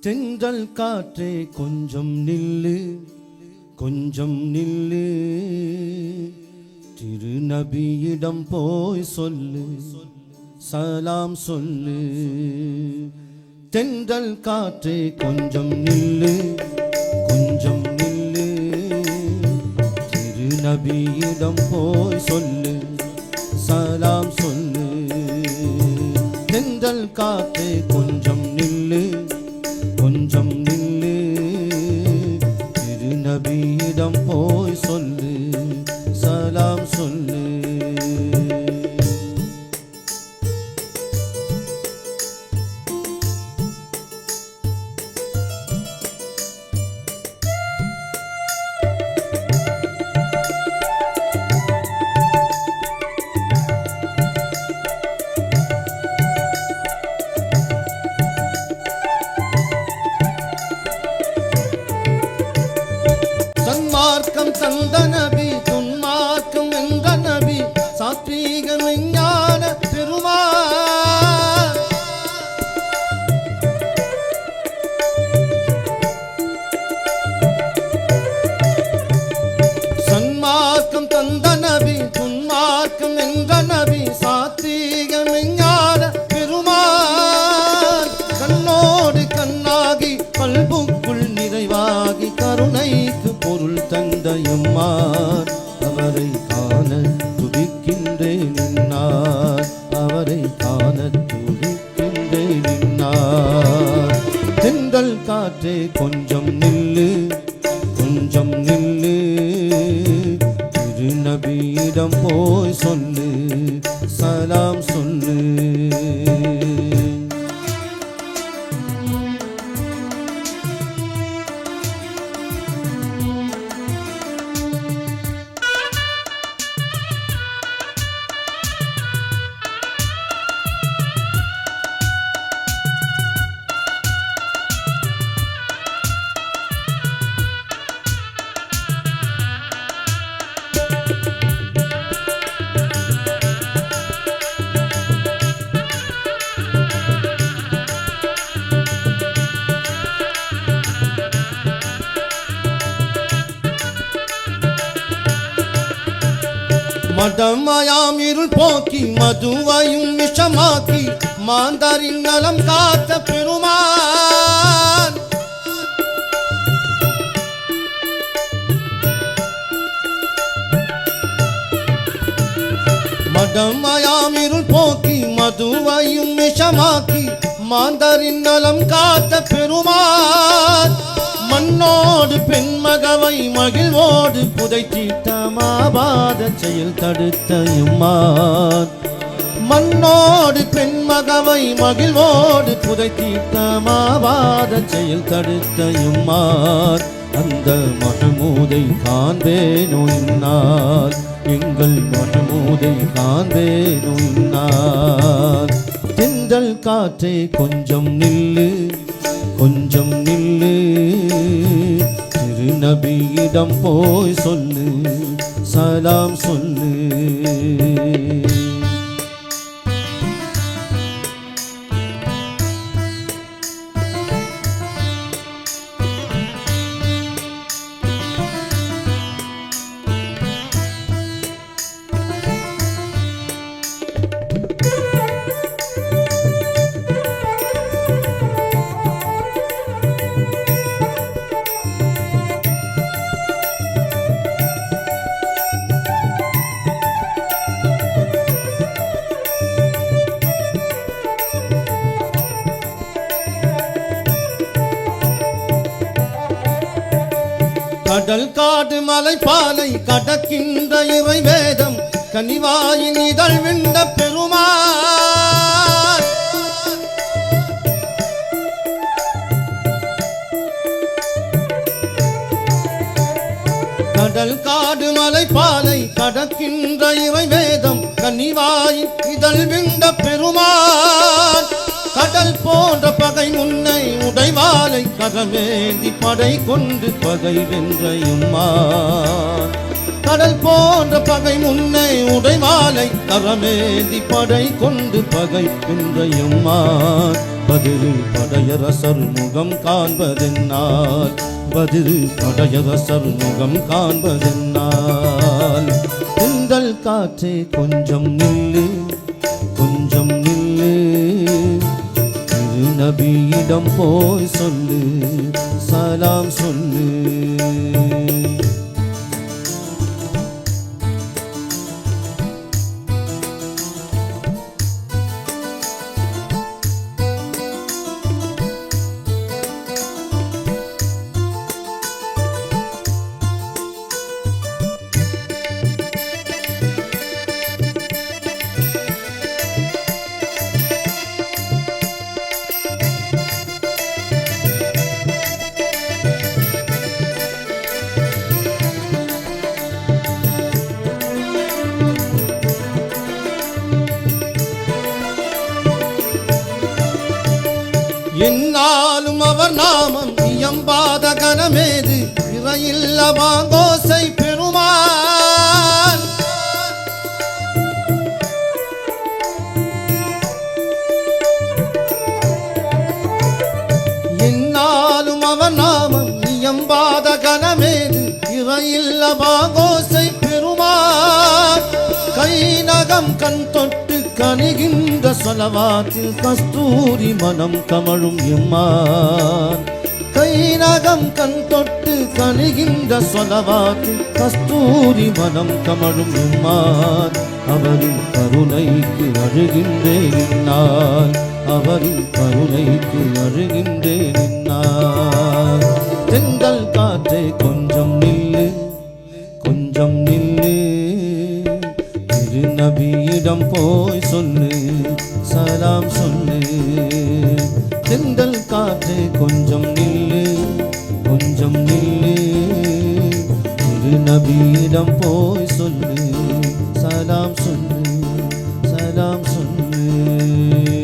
தென்றல் காற்றே கொஞ்சம் நில்லு கொஞ்சம் நில்லு. திருநபியிடம் போய் சொல்லு சலாம் சொல்லு. தென்றல் காற்றே கொஞ்சம் நில்லு கொஞ்சம் நில்லு. திருநபியிடம் போய் சொல்லு சலாம் சொல்லு. தென்றல் காற்றே கொஞ்சம் சொல்லு. சன்மார்க்கம் கருணைக்கு பொருள் தந்த எம்மார் அவரை காண துதிக்கின்றேன் நின்னார் அவரை காண துதிக்கின்றேன் நின்னார் தென்றல் காற்றே கொஞ்சம் நில்லு கொஞ்சம் நில்லு. திருநபியிடம் போய் சொல்லு சலாம் சொல்லு. மதமயாம் இருள் போக்கி மதுவையும் விஷமாக்கி மாந்தரின் நலம் காத்த பெருமான். மதமயாம் இருள் போக்கி மதுவையும் விஷமாக்கி மாந்தரின் நலம் காத்த பெருமான். மண்ணோடு பெண்மகவை மகிழ்வோடு புதைத்திட்ட மாபாத செயல் தடுத்த எம்மான் மண்ணோடு பெண்மகவை மகிழ்வோடு புதைத்திட்ட மாபாத செயல் தடுத்த எம்மான் அந்த மகமூதை காண்பேனோ இந்நாள் எங்கள் மகமூதை காண்பேனோ இந்நாள் தென்றல் காற்றே கொஞ்சம் நில்லு. கொஞ்சம் நில்லு. திருநபியிடம் போய் சொல்லு. சலாம் சொல்லு. கடல் காடு மலை பாலை கடக்கின்ற இறை வேதம் கனிவாயின் இதழ் விண்ட பெருமா கடல் காடு மலை பாலை கடக்கின்ற இறை வேதம் கனிவாயின் இதழ் விண்ட பெருமாள். கடல் போன்ற பகை முன்னை உடைவாளை கரமேந்தி படை கொண்டு பகை வென்றையும்மா. கடல் போன்ற பகை முன்னை உடைவாளை கரமேந்தி படை கொண்டு பகை எம்மான் பதிரு படையரசர் முகம் காண்பதென்னால் பதிரு படையரசர் முகம் காண்பதென்னால். திங்கள் காற்றே கொஞ்சம் நில்லு நபியிடம் போய் சொல்லு சலாம் சொல்லு. என்னாலும் அவர் நாமம் இயம்பாத கனமேது. இறையில்லவா கோசை பெருமான். என்னாலும் அவர் நாமம் இயம்பாத கனமேது. இறையில்லவா கோசை பெருமான். கை நகம் கண் தொட்டு கனிகின்ற சொலவாத்தில் கஸ்தூரி மனம் கமழும் எம்மான். கைரகம் கண் தொட்டு கனிகின்ற சொலவாத்தில் கஸ்தூரி மனம் கமழும் எம்மான். அவரின் கருணைக்கு அழுகின்றேன் நான் அவரின் கருணைக்கு அழுகின்றேன் நான் செங்கல் காற்றை கொஞ்சம் நில்லு கொஞ்சம் நில்லு. திருநபி வேகம் போய் சொல்லு சலாம் சொல்லு. தெந்தல் காற்று கொஞ்சம் நில்லு கொஞ்சம் நில்லு. திரு நபியிடம் போய் சொல்லு சலாம் சொல்லு சலாம் சொல்லு.